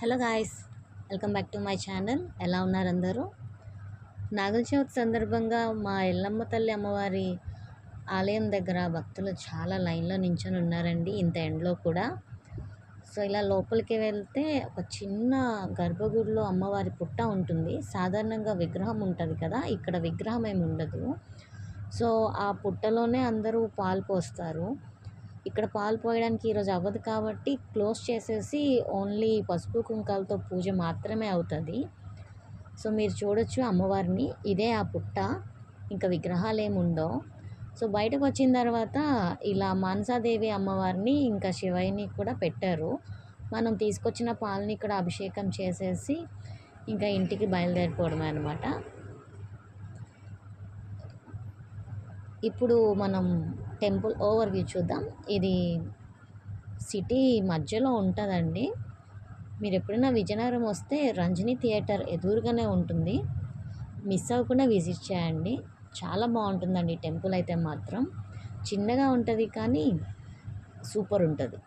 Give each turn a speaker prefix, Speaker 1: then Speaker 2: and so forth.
Speaker 1: Hello guys welcome back to my channel. ఎలా ఉన్నారు అందరూ? నాగుల చవితి సందర్భంగా మా ఎల్లమ్మ తల్లి అమ్మవారి ఆలయం దగ్గర భక్తులు చాలా లైన్లో నించొని ఉన్నారండి ఇంత ఎండలో కూడా. సో ఇలా లోపలికి వెళ్తే ఒక చిన్న గర్భగుడిలో అమ్మవారి పుట్ట ఉంటుంది. సాధారణంగా విగ్రహం ఉంటుంది కదా ఇక్కడ విగ్రహం ఏమి ఉండదు. సో ఆ పుట్టలోనే అందరూ పాలు పోస్తారు. ఇక్కడ పాలు పోయడానికి ఈరోజు అవ్వదు కాబట్టి క్లోజ్ చేసేసి ఓన్లీ పసుపు కుంకాలతో పూజ మాత్రమే అవుతుంది. సో మీరు చూడొచ్చు అమ్మవారిని ఇదే ఆ పుట్ట ఇంకా విగ్రహాలు ఏమి ఉండవు సో బయటకు వచ్చిన తర్వాత ఇలా మానసాదేవి అమ్మవారిని ఇంకా శివయ్యని కూడా పెట్టారు. మనం తీసుకొచ్చిన పాలని ఇక్కడ అభిషేకం చేసేసి ఇంకా ఇంటికి బయలుదేరిపోవడమే అనమాట ఇప్పుడు మనం టెంపుల్ ఓవర్ వ్యూ చూద్దాం. ఇది సిటీ మధ్యలో ఉంటుందండి. మీరు ఎప్పుడైనా విజయనగరం వస్తే రంజని థియేటర్ ఎదురుగానే ఉంటుంది. మిస్ అవ్వకుండా విజిట్ చేయండి. చాలా బాగుంటుందండి టెంపుల్ అయితే మాత్రం. చిన్నగా ఉంటుంది కానీ సూపర్ ఉంటుంది.